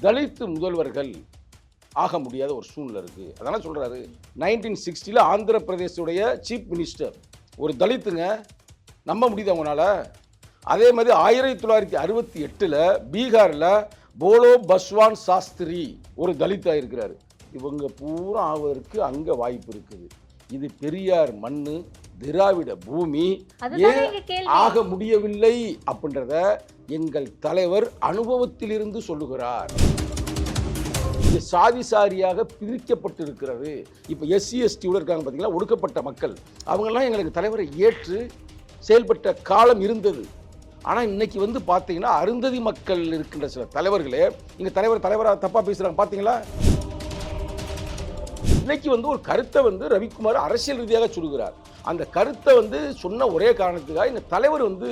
தலித்து முதல்வர்கள் ஆக முடியாத ஒரு சூழ்நிலை இருக்கு. அதனால சொல்றாரு. நைன்டீன் சிக்ஸ்டியில் ஆந்திர பிரதேசுடைய சீஃப் மினிஸ்டர் ஒரு தலித்துங்க நம்ப முடியுது அவங்களால அதே மாதிரி ஆயிரத்தி தொள்ளாயிரத்தி அறுபத்தி எட்டில் பீகாரில் போலோ பஸ்வான் சாஸ்திரி ஒரு தலித்தாக இருக்கிறாரு. இவங்க பூரா ஆவதற்கு அங்கே வாய்ப்பு இருக்குது. இது பெரியார் மண்ணு திராவிட பூமி ஏன் ஆக முடியவில்லை அப்படின்றத எங்கள் தலைவர் அனுபவத்திலிருந்து சொல்லுகிறார். இது சாதி சாரியாக பிரிக்கப்பட்டிருக்கிறது. இப்போ எஸ்சி எஸ்டியோட இருக்காங்க பார்த்தீங்களா ஒடுக்கப்பட்ட மக்கள். அவங்கெல்லாம் எங்களுக்கு தலைவரை ஏற்று செயல்பட்ட காலம் இருந்தது. ஆனால் இன்னைக்கு வந்து பார்த்தீங்கன்னா அருந்ததி மக்கள் இருக்கின்ற சில தலைவர்களே இங்கே தலைவர் தலைவராக தப்பாக பேசுகிறாங்க பார்த்தீங்களா இன்னைக்கு வந்து ஒரு கருத்தை வந்து ரவிக்குமார் அரசியல் ரீதியாக சொல்லுகிறார் அந்த கருத்தை வந்து சொன்ன ஒரே காரணத்துக்காக இந்த தலைவர் வந்து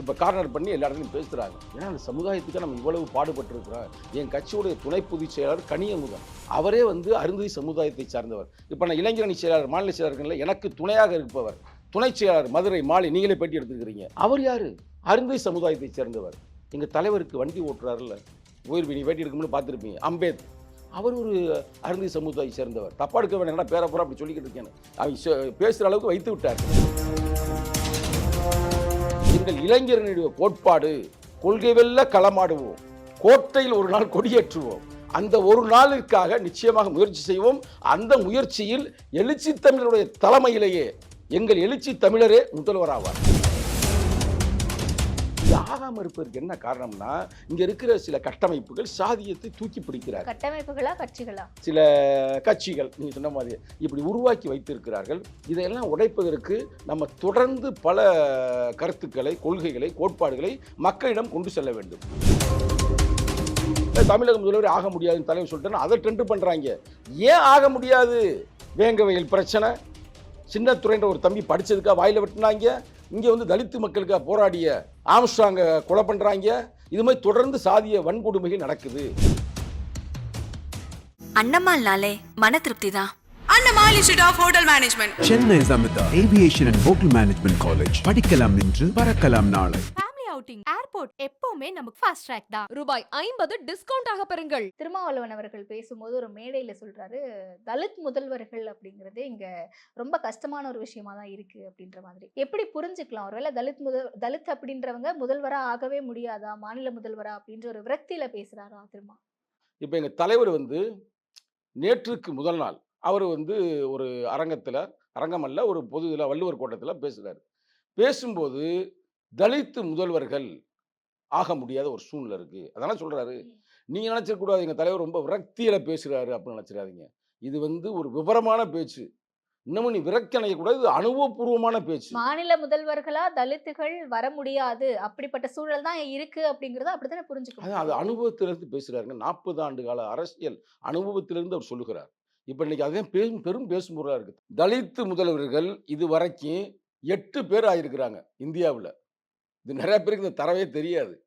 இப்போ கார்னர் பண்ணி எல்லா இடத்துலையும் பேசுகிறாங்க ஏன்னா அந்த சமுதாயத்துக்கு நம்ம இவ்வளவு பாடுபட்டிருக்கிறோம். என் கட்சியுடைய துணை பொதுச் செயலாளர் கனியமுகன் அவரே வந்து அருந்ததி சமுதாயத்தை சார்ந்தவர். இப்போ நான் இளைஞரணி செயலாளர் மாநில செயலாளர்கள் எனக்கு துணையாக இருப்பவர் துணை செயலாளர் மதுரை மாலை நீங்களே பேட்டி எடுத்துக்கிறீங்க அவர் யார்? அருந்ததி சமுதாயத்தை சேர்ந்தவர். எங்கள் தலைவருக்கு வண்டி ஓட்டுறாருல்ல. உயிர் நீ பேட்டி எடுக்கும்போது பார்த்துருப்பீங்க. அம்பேத் அவர் ஒரு அருந்தி சமூகத்தை சேர்ந்தவர். தப்பா எடுக்க வேண்டாம் பேர பூரா அப்படி சொல்லிக்கிட்டு இருக்கேன் அவங்க பேசுகிற அளவுக்கு வைத்து விட்டார். எங்கள் இளைஞர்களுடைய கோட்பாடு கொள்கை வெல்ல களமாடுவோம். கோட்டையில் ஒரு நாள் கொடியேற்றுவோம். அந்த ஒரு நாளிற்காக நிச்சயமாக முயற்சி செய்வோம். அந்த முயற்சியில் எழுச்சி தமிழருடைய தலைமையிலேயே எங்கள் எழுச்சி தமிழரே முதல்வராவார். ஆகாம இருப்பதற்கு என்ன காரணம்னா இங்க இருக்கிற சில கட்டமைப்புகள் சாதியத்தை தூக்கி பிடிக்கிறார் கட்டமைப்புகளா கட்சிகளா? சில கட்சிகள் நீங்க சொன்ன மாதிரி இப்படி உருவாக்கி வைத்திருக்கிறார்கள். இதையெல்லாம் உடைப்பதற்கு நம்ம தொடர்ந்து பல கருத்துக்களை கொள்கைகளை கோட்பாடுகளை மக்களிடம் கொண்டு செல்ல வேண்டும். தமிழக முதல்வர் ஆக முடியாதுன்னு தலைவர் சொல்லிட்டேன்னா அதை ட்ரெண்ட் பண்றாங்க. ஏன் ஆக முடியாது? வேங்கவயல் பிரச்சனை. சின்னத்துறைன்ற ஒரு தம்பி படிச்சதுக்காக வாயில வெட்டினாங்க. இங்க வந்து தலித்து மக்களுக்காக போராடிய ஆம்ஸ்டாங்க கொலை பண்றாங்க. இது மாதிரி தொடர்ந்து சாதிய வன்கொடுமைகள் நடக்குது. அண்ணம்மாள்னாலே மன திருப்தி தான் Annamal institute of hotel management Chennai Samitha aviation and hotel management college படிக்கலாம் இன்று பறக்கலாம் நாளை. அவுட்டிங் ஏர்போர்ட் எப்பவுமே நமக்கு ஃபாஸ்ட் ட்ராக் தான். ரூபாய் ஐம்பது டிஸ்கவுண்ட் ஆக பெறுங்கள். திருமாவளவன் அவர்கள் பேசும்போது ஒரு மேடையில சொல்றாரு தலித் முதல்வர்கள் அப்படிங்கிறது இங்க ரொம்ப கஷ்டமான ஒரு விஷயமா தான் இருக்கு அப்படின்ற மாதிரி. எப்படி புரிஞ்சுக்கலாம்? ஒருவேளை தலித் முதல் தலித் அப்படின்றவங்க முதல்வரா ஆகவே முடியாதா? மாநில முதல்வரா? அப்படின்ற ஒரு விரக்தியில பேசுறாரா திருமா? இப்போ எங்கள் தலைவர் வந்து நேற்றுக்கு முதல் நாள் அவர் வந்து ஒரு அரங்கத்தில் அரங்கமல்ல ஒரு பொது இதில் வள்ளுவர் கோட்டத்தில் பேசுகிறார் பேசும்போது தலித்து முதல்வர்கள் ஆக முடியாத ஒரு சூழ்நிலை இருக்குது அதெல்லாம் சொல்கிறாரு நீங்கள் நினச்சிடக்கூடாது எங்கள் தலைவர் ரொம்ப விரக்தியில் பேசுகிறாரு அப்படின்னு நினச்சிடாதீங்க. இது வந்து ஒரு விவரமான பேச்சு. இன்னமும் நீ விரக்தி அணையக்கூடாது இது அனுபவபூர்வமான பேச்சு. மாநில முதல்வர்களா தலித்துகள் வர முடியாது. அப்படிப்பட்ட சூழல் தான் இருக்கு அப்படிங்கறத அப்படித்தானே அதான் அது புரிஞ்சுக்கணும் அனுபவத்திலிருந்து பேசுகிறாருங்க நாற்பது ஆண்டு கால அரசியல் அனுபவத்திலிருந்து அவர் சொல்லுகிறார். இப்போ இன்னைக்கு அதே பெரும் பெரும் பேசும் பொருளாக இருக்குது தலித்து முதல்வர்கள் இது வரைக்கும் எட்டு பேர் ஆயிருக்கிறாங்க இந்தியாவில். இது நிறைய பேருக்கு இந்த தரவே தெரியாது.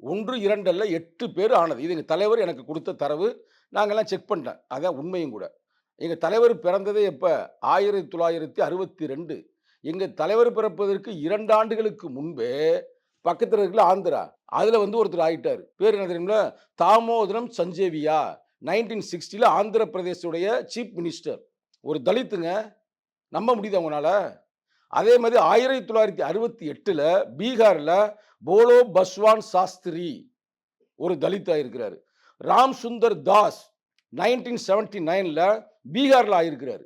ஒன்று இரண்டு அல்ல எட்டு பேர் ஆனது. இது எங்கள் தலைவர் எனக்கு கொடுத்த தரவு. நாங்கள்லாம் செக் பண்ணிட்டேன் அதான் உண்மையும் கூட. எங்கள் தலைவர் பிறந்ததே எப்போ? ஆயிரத்தி தொள்ளாயிரத்தி அறுபத்தி ரெண்டு. எங்கள் தலைவர் பிறப்பதற்கு இரண்டு ஆண்டுகளுக்கு முன்பே பக்கத்தில் இருக்கிற ஆந்திரா. அதில் வந்து ஒருத்தர் ஆயிட்டார். பேர் என்ன தெரியுங்களா? தாமோதரம் சஞ்சேவியா. நைன்டீன் சிக்ஸ்டியில் ஆந்திர பிரதேசோடைய சீஃப் மினிஸ்டர். ஒரு தலித்துங்க. நம்ப முடியுது அவங்களால அதே மாதிரி ஆயிரத்தி தொள்ளாயிரத்தி அறுபத்தி எட்டில் பீகாரில் போலோ பஸ்வான் சாஸ்திரி ஒரு தலித்தாக இருக்கிறார். ராம் சுந்தர் தாஸ் நைன்டீன் செவன்டி நைனில் பீகாரில் ஆயிருக்கிறாரு.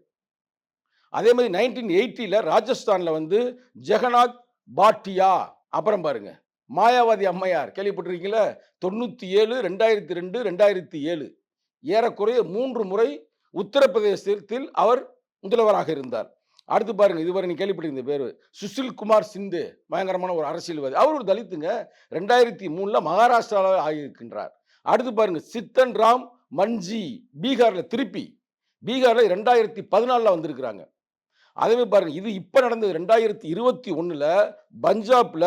அதே மாதிரி நைன்டீன் எயிட்டியில் ராஜஸ்தானில் வந்து ஜெகநாத் பாட்டியா. அப்புறம் பாருங்க மாயாவாதி அம்மையார் கேள்விப்பட்டிருக்கீங்களா? தொண்ணூற்றி ஏழு ரெண்டாயிரத்தி ரெண்டு ரெண்டாயிரத்தி ஏழு. ஏறக்குறைய மூன்று முறை உத்தரப்பிரதேசத்தில் அவர் முதல்வராக இருந்தார். அடுத்து பாருங்க இதுவரை நீ கேள்விப்பட்டிருந்த பேர் சுசில் குமார் சிந்து பயங்கரமான ஒரு அரசியல்வாதி. அவர் ஒரு தலித்துங்க. ரெண்டாயிரத்தி மூணில் மகாராஷ்டிராவில் ஆகியிருக்கின்றார். அடுத்து பாருங்க சித்தன் ராம் மஞ்சி பீகாரில் திருப்பி பீகாரில் ரெண்டாயிரத்தி பதினாலில் வந்திருக்கிறாங்க. அதே பாருங்க இது இப்போ நடந்தது ரெண்டாயிரத்தி இருபத்தி ஒன்றில் பஞ்சாப்ல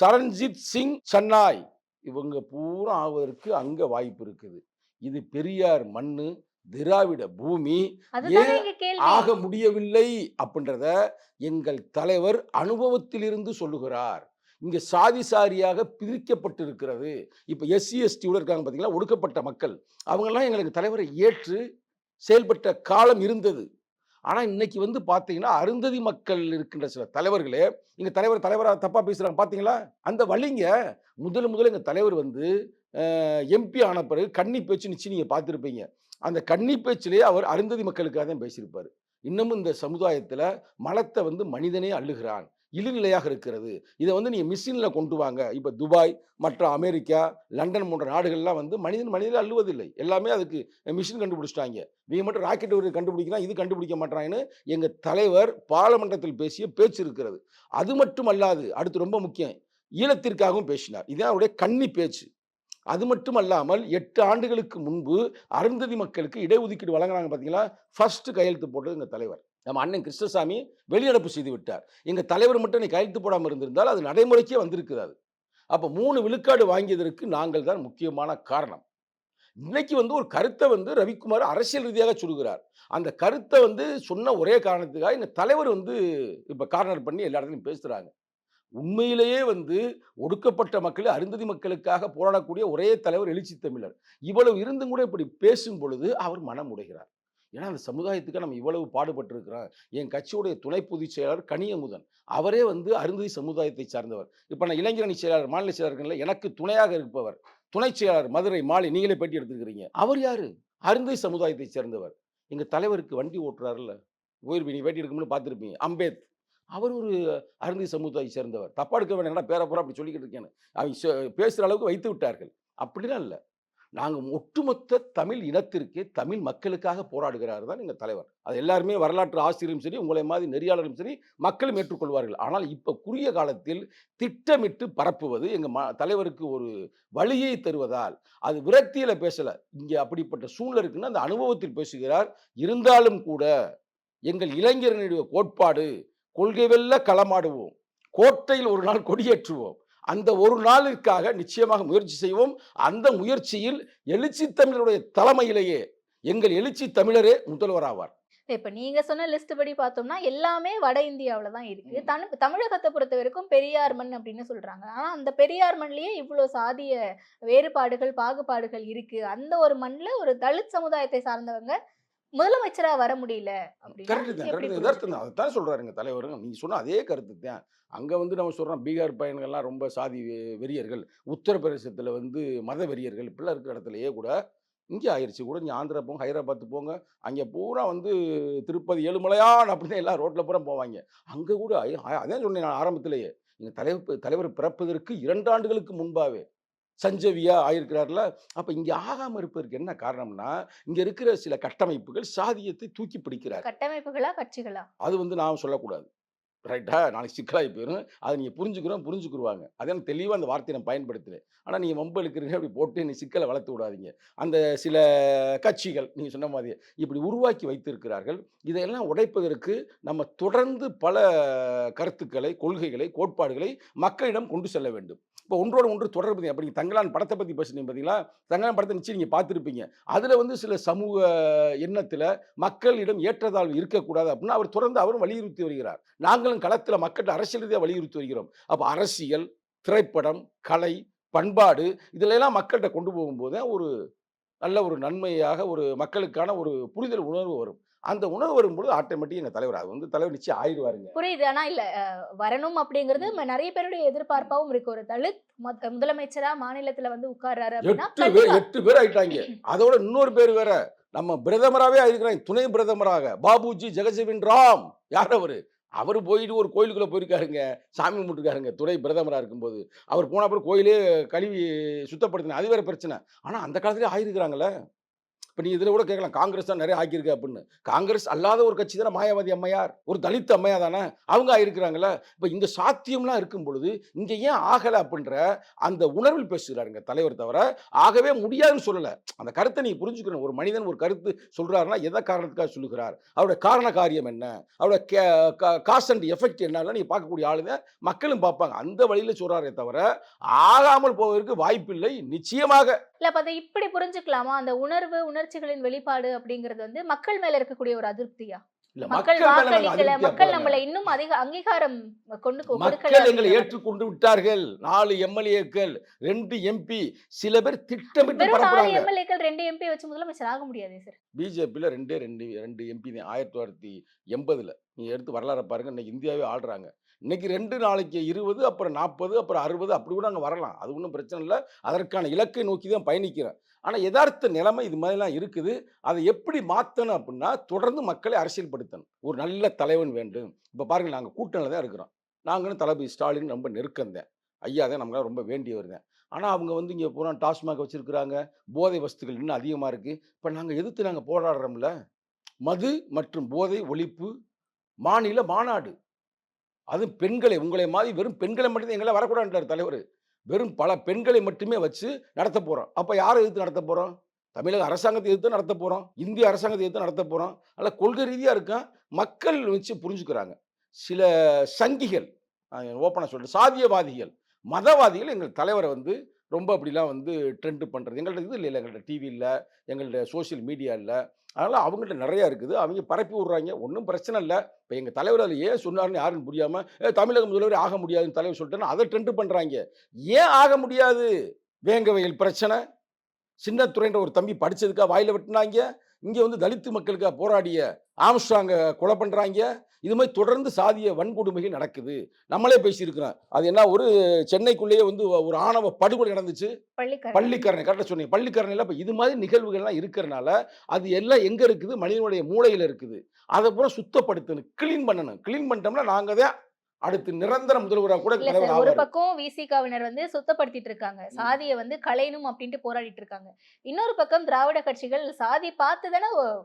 சரண்ஜித் சிங் சன்னாய் இவங்க பூரா ஆவதற்கு அங்கே வாய்ப்பு இருக்குது. இது பெரியார் மண்ணு திராவிட பூமி ஏன் ஆக முடியவில்லை அப்படின்றத எங்கள் தலைவர் அனுபவத்திலிருந்து சொல்லுகிறார். இங்கே சாதி சாரியாக பிரிக்கப்பட்டிருக்கிறது. இப்போ எஸ்சி எஸ்டியோட இருக்காங்க பார்த்தீங்களா ஒடுக்கப்பட்ட மக்கள். அவங்கெல்லாம் எங்களுக்கு தலைவரை ஏற்று செயல்பட்ட காலம் இருந்தது. ஆனால் இன்னைக்கு வந்து பார்த்தீங்கன்னா அருந்ததி மக்கள் இருக்கின்ற சில தலைவர்களே இங்கே தலைவர் தலைவராக தப்பாக பேசுகிறாங்க பார்த்தீங்களா அந்த வழிங்க முதல் முதல்ல எங்கள் தலைவர் வந்து எம்பி ஆன பிறகு கன்னி பேச்சு நிச்சயம் நீங்கள் பார்த்துருப்பீங்க அந்த கன்னி பேச்சிலேயே அவர் அருந்ததி மக்களுக்காக தான் பேசியிருப்பார். இன்னமும் இந்த சமுதாயத்தில் மலத்தை வந்து மனிதனே அள்ளுகிறான். இழிநிலையாக இருக்கிறது. இதை வந்து நீங்கள் மிஷினில் கொண்டு வாங்க. இப்போ துபாய் மற்ற அமெரிக்கா லண்டன் போன்ற நாடுகள்லாம் வந்து மனிதன் மனிதனே அள்ளுவதில்லை. எல்லாமே அதுக்கு மிஷின் கண்டுபிடிச்சிட்டாங்க. இவங்க மட்டும் ராக்கெட் ஒரு கண்டுபிடிக்கிறான் இது கண்டுபிடிக்க மாட்டாங்கன்னு எங்கள் தலைவர் பாராளுமன்றத்தில் பேசிய பேச்சு இருக்கிறது. அது மட்டும் அல்லாது அடுத்து ரொம்ப முக்கியம் ஈழத்திற்காகவும் பேசினார். இதான் அவருடைய கன்னி பேச்சு. அது மட்டும் அல்லாமல் எட்டு ஆண்டுகளுக்கு முன்பு அருந்ததி மக்களுக்கு இடஒதுக்கீடு வழங்கினாங்க பார்த்தீங்களா ஃபர்ஸ்ட் கையெழுத்து போட்டது எங்கள் தலைவர். நம்ம அண்ணன் கிருஷ்ணசாமி வெளிநடப்பு செய்து விட்டார். எங்கள் தலைவர் மட்டும் நீ கையெழுத்து போடாமல் இருந்திருந்தால் அது நடைமுறைக்கே வந்திருக்கிறது அப்போ மூணு விழுக்காடு வாங்கியதற்கு நாங்கள் தான் முக்கியமான காரணம். இன்னைக்கு வந்து ஒரு கருத்தை வந்து ரவிக்குமார் அரசியல் ரீதியாக சொல்கிறார் அந்த கருத்தை வந்து சொன்ன ஒரே காரணத்துக்காக எங்கள் தலைவர் வந்து இப்போ கார்னர் பண்ணி எல்லா இடத்துலையும் பேசுகிறாங்க உண்மையிலேயே வந்து ஒடுக்கப்பட்ட மக்களை அருந்ததி மக்களுக்காக போராடக்கூடிய ஒரே தலைவர் எழுச்சி தமிழர். இவ்வளவு இருந்தும் கூட இப்படி பேசும் பொழுது அவர் மனம் உடைகிறார். ஏன்னா அந்த சமுதாயத்துக்கு நம்ம இவ்வளவு பாடுபட்டிருக்கிறோம். என் கட்சியுடைய துணை பொதுச் செயலாளர் கனியமுதன். அவரே வந்து அருந்ததி சமுதாயத்தை சார்ந்தவர். இப்போ நான் இளைஞரணி செயலாளர் மாநில செயலாளர்கள் எனக்கு துணையாக இருப்பவர் துணை செயலாளர் மதுரை மாலை நீங்களே பேட்டி எடுத்துருக்கிறீங்க. அவர் யாரு? அருந்ததி சமுதாயத்தை சேர்ந்தவர். எங்கள் தலைவருக்கு வண்டி ஓட்டுறாருல்ல. போயிருப்பீங்க பேட்டி எடுக்கும்னு பார்த்துருப்பீங்க. அம்பேத். அவர் ஒரு அருந்தி சமூகத்தை சேர்ந்தவர். தப்பா எடுக்க வேண்டாம் பேர போற அப்படி சொல்லிக்கிட்டு இருக்கேன் அவங்க பேசுகிற அளவுக்கு வைத்து விட்டார்கள். அப்படிலாம் இல்லை. நாங்கள் ஒட்டுமொத்த தமிழ் இனத்திற்கே தமிழ் மக்களுக்காக போராடுகிறார் தான் எங்கள் தலைவர். அது எல்லாருமே வரலாற்று ஆசிரியரும் சரி உங்களை மாதிரி நெறியாளரும் சரி மக்களும் ஏற்றுக்கொள்வார்கள். ஆனால் இப்போ குறுகிய காலத்தில் திட்டமிட்டு பரப்புவது எங்கள் ம தலைவருக்கு ஒரு வழியை தருவதால் அது விரக்தியில் பேசலை. இங்கே அப்படிப்பட்ட சூழ்நிலை இருக்குன்னு அந்த அனுபவத்தில் பேசுகிறார். இருந்தாலும் கூட எங்கள் இளைஞரனுடைய கோட்பாடு கொள்கை வெல்ல களமாடுவோம். கோட்டையில் ஒரு நாள் கொடியேற்றுவோம். அந்த ஒரு நாளுக்காக நிச்சயமாக முயற்சி செய்வோம். அந்த முயற்சியில் எழுச்சி தமிழருடைய தலைமையிலேயே எங்கள் எழுச்சி தமிழரே முதல்வராவார். இப்ப நீங்க சொன்ன லிஸ்ட் படி பார்த்தோம்னா எல்லாமே வட இந்தியாவுல தான் இருக்கு. தனி தமிழகத்தை பொறுத்த வரைக்கும் பெரியார் மண் அப்படின்னு சொல்றாங்க. ஆனா அந்த பெரியார் மண்லயே இவ்வளவு சாதிய வேறுபாடுகள் பாகுபாடுகள் இருக்கு. அந்த ஒரு மண்ல ஒரு தலித் சமுதாயத்தை சார்ந்தவங்க முதலமைச்சரா வர முடியல கரெக்டு தான் கரெக்டு? எதார்த்தம் தான். அதுதான் சொல்றாருங்க தலைவருங்க நீங்க சொன்ன அதே கருத்து தான். அங்க வந்து நம்ம சொல்றோம் பீகார் பையன்கள்லாம் ரொம்ப சாதி வெறியர்கள். உத்தரப்பிரதேசத்துல வந்து மத வெறியர்கள். இப்படிலாம் இருக்கிற இடத்துலயே கூட இங்கே ஆயிடுச்சு கூட நீ ஆந்திரா போங்க ஹைதராபாத் போங்க. அங்கே பூரா வந்து திருப்பதி ஏழுமலையான் அப்படின்னு எல்லாம் ரோட்டில் பூரா போவாங்க. அங்கே கூட அதான் சொன்னேன் நான் ஆரம்பத்திலேயே. எங்கள் தலைவர் தலைவர் பிறப்பதற்கு இரண்டு ஆண்டுகளுக்கு முன்பாவே. சஞ்சவியா ஆயிருக்கிறார்ல. அப்போ இங்கே ஆகாமல் இருப்பதற்கு என்ன காரணம்னா இங்கே இருக்கிற சில கட்டமைப்புகள் சாதியத்தை தூக்கி பிடிக்கிறார் கட்டமைப்புகளா கட்சிகளா? அது வந்து நான் சொல்லக்கூடாது. ரைட்டா நாளைக்கு சிக்கலாகி போயிடும் அதை நீங்கள் புரிஞ்சுக்கிறோம் புரிஞ்சுக்குருவாங்க. அதே தெளிவாக அந்த வார்த்தையை நான் பயன்படுத்துகிறேன் ஆனால் நீங்கள் வம்பு இழுக்கிறீங்க அப்படி போட்டு நீ சிக்கலை வளர்த்து விடாதீங்க. அந்த சில கட்சிகள் நீங்கள் சொன்ன மாதிரி இப்படி உருவாக்கி வைத்திருக்கிறார்கள். இதையெல்லாம் உடைப்பதற்கு நம்ம தொடர்ந்து பல கருத்துக்களை கொள்கைகளை கோட்பாடுகளை மக்களிடம் கொண்டு செல்ல வேண்டும். இப்போ ஒன்றோடு ஒன்று தொடர்பு அப்படி தங்களான் படத்தை பற்றி பேசுனீங்க பார்த்தீங்களா? தங்களான் படத்தை நிச்சயம் நீங்கள் பார்த்துருப்பீங்க. அதில் வந்து சில சமூக எண்ணத்தில் மக்களிடம் ஏற்றத்தாழ்வு இருக்கக்கூடாது அப்படின்னா அவர் தொடர்ந்து அவரும் வலியுறுத்தி வருகிறார். நாங்கள் நாங்களும் களத்தில் மக்கள் அரசியல் ரீதியாக வலியுறுத்தி வருகிறோம். அப்போ அரசியல் திரைப்படம் கலை பண்பாடு இதில் எல்லாம் மக்கள்கிட்ட கொண்டு போகும்போது ஒரு நல்ல ஒரு நன்மையாக ஒரு மக்களுக்கான ஒரு புரிதல் உணர்வு வரும். அந்த உணர்வு வரும்போது ஆட்டோமேட்டிக் எங்கள் தலைவர் அது வந்து தலைவர் நிச்சயம் ஆயிடுவாருங்க. புரியுது. ஆனா இல்ல வரணும் அப்படிங்கிறது நிறைய பேருடைய எதிர்பார்ப்பாவும் இருக்கு. ஒரு தலித் மத்- முதலமைச்சரா மாநிலத்துல வந்து உட்கார்றாரு எட்டு பேர். எட்டு பேர் ஆயிட்டாங்க. அதோட இன்னொரு பேர் வேற. நம்ம பிரதமராகவே ஆயிருக்கிறாங்க. துணை பிரதமராக. பாபுஜி ஜெகஜீவன் ராம். யார் அவரு? அவர் போயிட்டு ஒரு கோயிலுக்குள்ளே போயிருக்காருங்க. சாமி கும்பிட்டுருக்காருங்க. துறை பிரதமராக இருக்கும்போது. அவர் போன அப்புறம் கோயிலே கழுவி சுத்தப்படுத்தின. அது வேறு பிரச்சனை. ஆனால் அந்த காலத்துலேயே ஆயிருக்கிறாங்களே இப்போ நீ இதில் கூட கேட்கலாம் காங்கிரஸ் தான் நிறைய ஆக்கியிருக்கு அப்படின்னு. காங்கிரஸ் அல்லாத ஒரு கட்சி தானே மாயாவதி அம்மையார். ஒரு தலித் அம்மையா தானே அவங்க ஆயிருக்கிறாங்களே. இப்போ இந்த சாத்தியம்லாம் இருக்கும் பொழுது இங்கே ஏன் ஆகலை அப்படின்ற அந்த உணர்வில் பேசுகிறாருங்க தலைவர் தவிர ஆகவே முடியாதுன்னு சொல்லலை. அந்த கருத்தை நீ புரிஞ்சுக்கணும். ஒரு மனிதன் ஒரு கருத்து சொல்கிறாருன்னா எதை காரணத்துக்காக சொல்லுகிறார்? அவருடைய காரண காரியம் என்ன? அவருடைய காஸ் அண்ட் எஃபெக்ட் என்னன்னா நீ பார்க்கக்கூடிய ஆளுங்க மக்களும் பார்ப்பாங்க. அந்த வழியில் சொல்கிறாரே தவிர ஆகாமல் போவதற்கு வாய்ப்பில்லை. நிச்சயமாக. இல்லை அப்ப அதை இப்படி புரிஞ்சுக்கலாமா? அந்த உணர்வு உணர்ச்சிகளின் வெளிப்பாடு அப்படிங்கிறது வந்து மக்கள் மேல இருக்கக்கூடிய ஒரு அதிருப்தியா? மக்கள் வாக்களிக்கல மக்கள். நம்மள இன்னும் அதிக அங்கீகாரம் கொண்டு மக்கள் எங்களை. ஏற்றுக்கொண்டு விட்டார்கள். நாலு எம்எல்ஏக்கள் ரெண்டு எம்பி சில பேர் திட்டமிட்டு பரப்புறாங்க. எம்எல்ஏக்கள் ரெண்டு எம்பி வச்சு முதலமைச்சர் ஆக முடியாது சார் பிஜேபியில் ரெண்டே ரெண்டு ரெண்டு எம்பி ஆயிரத்தி தொள்ளாயிரத்தி எண்பதுல. நீ எடுத்து வரலாறு பாருங்க இன்னைக்கு இந்தியாவே ஆள்றாங்க. இன்னைக்கு ரெண்டு நாளைக்கு இருபது அப்புறம் நாற்பது அப்புறம் அறுபது அப்படி கூட அங்கே வரலாம். அது ஒன்றும் பிரச்சனை இல்லை. அதற்கான இலக்கை நோக்கி தான் பயணிக்கிறேன் ஆனால் யதார்த்த நிலைமை இது மாதிரிலாம் இருக்குது. அதை எப்படி மாற்றணும் அப்படின்னா தொடர்ந்து மக்களை அரசியல்படுத்தணும். ஒரு நல்ல தலைவன் வேண்டும். இப்போ பாருங்கள் நாங்கள் கூட்டணியில் தான் இருக்கிறோம். நாங்களும் தளபதி ஸ்டாலின் ரொம்ப நெருக்கந்தேன் ஐயா தான் நம்மளால் ரொம்ப வேண்டியவர் தான். ஆனால் அவங்க வந்து இங்கே பூரா டாஸ்மாக் வச்சுருக்குறாங்க. போதை வஸ்துகள் இன்னும் அதிகமாக இருக்குது இப்போ நாங்கள் எதிர்த்து நாங்கள் போராடுறோம்ல. மது மற்றும் போதை ஒழிப்பு மாநில மாநாடு. அது பெண்களை உங்களை மாதிரி வெறும் பெண்களை மட்டும் எங்களால் வரக்கூடாதுன்றார் தலைவர். வெறும் பல பெண்களை மட்டுமே வச்சு நடத்த போகிறோம் அப்போ யாரை எதிர்த்து நடத்த போகிறோம் தமிழக அரசாங்கத்தை எதிர்த்து நடத்த போகிறோம் இந்திய அரசாங்கத்தை எதிர்த்து நடத்த போகிறோம் அதில் கொள்கை ரீதியாக இருக்கா மக்கள் வச்சு புரிஞ்சுக்கிறாங்க. சில சங்கிகள் ஓப்பனாக சொல்கிறேன் சாதியவாதிகள் மதவாதிகள் எங்கள் தலைவரை வந்து ரொம்ப அப்படிலாம் வந்து ட்ரெண்டு பண்ணுறது எங்கள்கிட்ட இது இல்லை எங்கள்கிட்ட டிவி இல்லை எங்கள்கிட்ட சோஷியல் மீடியா இல்லை. அதனால் அவங்கள்ட்ட நிறையா இருக்குது. அவங்க பரப்பி விட்றாங்க. ஒன்றும் பிரச்சனை இல்லை. இப்போ எங்கள் தலைவர் அதில் ஏன் சொன்னார்னு யாருன்னு புரியாமல் ஏ தமிழக முதல்வர் ஆக முடியாதுன்னு தலைவர் சொல்லிட்டேன்னு அதை ட்ரெண்டு பண்ணுறாங்க ஏன் ஆக முடியாது? வேங்கவையில் பிரச்சனை. சின்னத்துறைன்ற ஒரு தம்பி படித்ததுக்காக வாயில வெட்டினாங்க. இங்கே வந்து தலித்து மக்களுக்காக போராடிய ஆம்ஸ்ட்ராங்க கொலை பண்ணுறாங்க இது மாதிரி தொடர்ந்து சாதிய வன்கொடுமைகள் நடக்குது. நம்மளே பேசியிருக்கிறோம். அது என்ன ஒரு சென்னைக்குள்ளேயே வந்து ஒரு ஆணவ படுகொலை நடந்துச்சு. பள்ளிக்கரணை. கரெக்டாக சொன்னீங்க. பள்ளிக்கரணையில் இப்போ இது மாதிரி நிகழ்வுகள்லாம் இருக்கிறனால அது எல்லாம் எங்கே இருக்குது? மனிதனுடைய மூளையில் இருக்குது. அதை பூரா சுத்தப்படுத்தணும். க்ளீன் பண்ணணும். க்ளீன் பண்ணிட்டோம்னா நாங்கள் தான் அடுத்து நிரந்தர முதல்வராக கூட ஒரு பக்கம் விசிகாவினர் வந்து சுத்தப்படுத்திட்டு இருக்காங்க. சாதியை வந்து களையணும் அப்படின்ட்டு போராடிட்டு இருக்காங்க. இன்னொரு பக்கம் திராவிட கட்சிகள் சாதி பார்த்து தானே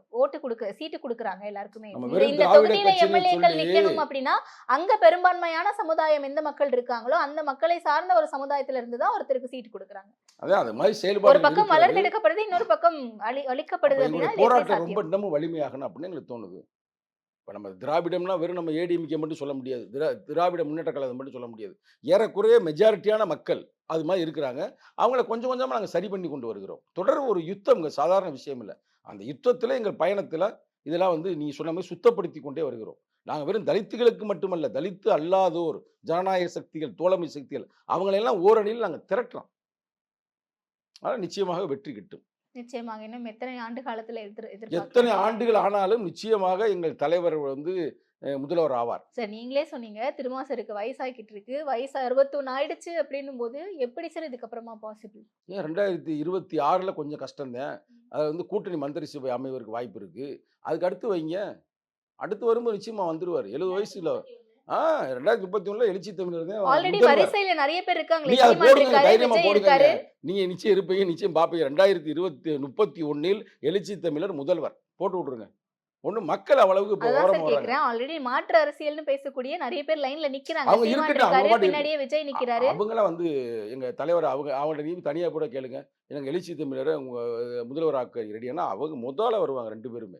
ஓட்டு கொடுக்க சீட்டு கொடுக்குறாங்க எல்லாருக்குமே. இந்த- தொகுதியில எம்எல்ஏக்கள் நிக்கணும் அப்படின்னா அங்க பெரும்பான்மையான சமுதாயம் எந்த மக்கள் இருக்காங்களோ அந்த மக்களை சார்ந்த ஒரு சமுதாயத்துல இருந்து தான் ஒருத்தருக்கு சீட்டு கொடுக்குறாங்க. அதான் அது மாதிரி ஒரு செயல்பாடு பக்கம் வளர்த்தெடுக்கப்படுது இன்னொரு பக்கம் அழி அழிக்கப்படுது அப்படின்னா போராட்டம் ரொம்ப? இன்னமும் வலிமையாகணும் அப்படின்னு எங்களுக்கு தோணுது. இப்போ நம்ம திராவிடம்னா வெறும் நம்ம ஏடிஎம்கே மட்டும் சொல்ல முடியாது. திரா திராவிட முன்னேற்ற கழகம் மட்டும் சொல்ல முடியாது. ஏறக்குறைய மெஜாரிட்டியான மக்கள் அது மாதிரி இருக்கிறாங்க. அவங்கள கொஞ்சம் கொஞ்சமாக நாங்கள் சரி பண்ணி கொண்டு வருகிறோம். தொடர் ஒரு யுத்தம் இங்கே சாதாரண விஷயம் இல்லை. அந்த யுத்தத்தில் எங்கள் பயணத்தில் இதெல்லாம் வந்து நீ சொன்ன மாதிரி சுத்தப்படுத்தி கொண்டே வருகிறோம். நாங்கள் வெறும் தலித்துகளுக்கு மட்டுமல்ல தலித்து அல்லாதோர் ஜனநாயக சக்திகள் தோழமை சக்திகள் அவங்களெல்லாம் ஓரணியில் நாங்கள் திரட்டுறோம் ஆனால் நிச்சயமாக வெற்றி கிட்டும். நிச்சயமாக. இன்னும் எத்தனை ஆண்டு காலத்துல எதிர் எத்தனை ஆண்டுகள் ஆனாலும் நிச்சயமாக எங்கள் தலைவர் வந்து முதல்வர் ஆவார். சார் நீங்களே சொன்னீங்க. திருமாசருக்கு வயசாகிட்டு இருக்கு வயசு அறுபத்தொன்னு ஆயிடுச்சு அப்படின்னும் போது எப்படி சார் இதுக்கப்புறமா பாசிபிள் ஏன் ரெண்டாயிரத்தி இருபத்தி ஆறில் கொஞ்சம் கஷ்டம்தான். அது வந்து கூட்டணி மந்திரி சபை அமைவதற்கு வாய்ப்பு இருக்கு. அதுக்கு அடுத்து வைங்க. அடுத்து வரும்போது நிச்சயமா வந்துருவார். எழுபது வயசுல ஆ ரெண்டாயிரத்தி முப்பத்தி ஒண்ணுல எழுச்சி தமிழர் ஆல்ரெடி. வரிசையில நிறைய பேர் இருக்காரு நீங்க நிச்சயம் இருப்பீங்க நிச்சயம் பார்ப்பீங்க ரெண்டாயிரத்தி இருபத்தி முப்பத்தி ஒன்னில் எழுச்சி தமிழர் முதல்வர். போட்டு விட்ருங்க ஒண்ணு மக்கள் கேக்குறேன். ஆல்ரெடி மாற்று அரசியல்னு பேசக்கூடிய நிறைய பேர் லைன்ல நிக்கிறாங்க. அவங்க இருக்கட்டும், பின்னாடியே விஜய் நிக்கிறாரு. அவங்களாம் வந்து எங்க தலைவர் அவங்க அவங்கள்ட்ட நீ தனியா கூட கேளுங்க. எனக்கு எழுச்சி தமிழரை உங்க முதல்வர் ஆக்க ரெடியானா அவங்க முதல்ல வருவாங்க ரெண்டு பேருமே.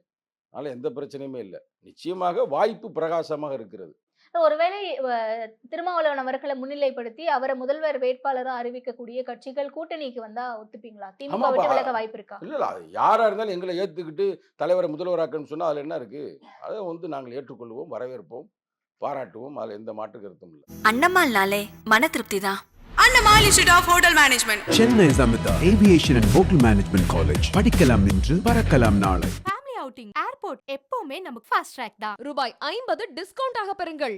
அதனால எந்த பிரச்சனையுமே இல்லை. நிச்சயமாக வாய்ப்பு பிரகாசமாக இருக்கிறது. ஒருவேளை திருமாவளவன் அவர்களை முன்னிலைப்படுத்தி அவரை முதல்வர் வேட்பாளரா அறிவிக்கக்கூடிய கட்சிகள் கூட்டணிக்கு வந்தா ஒத்துப்பீங்களா? திமுக. விட்டு விலக வாய்ப்பு இருக்கா? இல்லை யாராக இருந்தாலும் எங்களை ஏற்றுக்கிட்டு தலைவரை முதல்வராக்கன்னு சொன்னால் அதில் என்ன இருக்குது அதை வந்து நாங்கள் ஏற்றுக்கொள்வோம் வரவேற்போம் பாராட்டுவோம். அதில் எந்த மாற்று கருத்தும் இல்லை. அண்ணம்மாள்னாலே மன திருப்தி தான் Management. Chennai Samitha aviation and hotel management college படிக்கலாம் இன்று பறக்கலாம் நாளை. ஃபேமிலி அவுட்டிங் ஏர்போர்ட் எப்பவுமே நமக்கு ஃபாஸ்ட் ட்ராக் தான். ரூபாய் ஐம்பது டிஸ்கவுண்ட் ஆக பெறுங்கள்.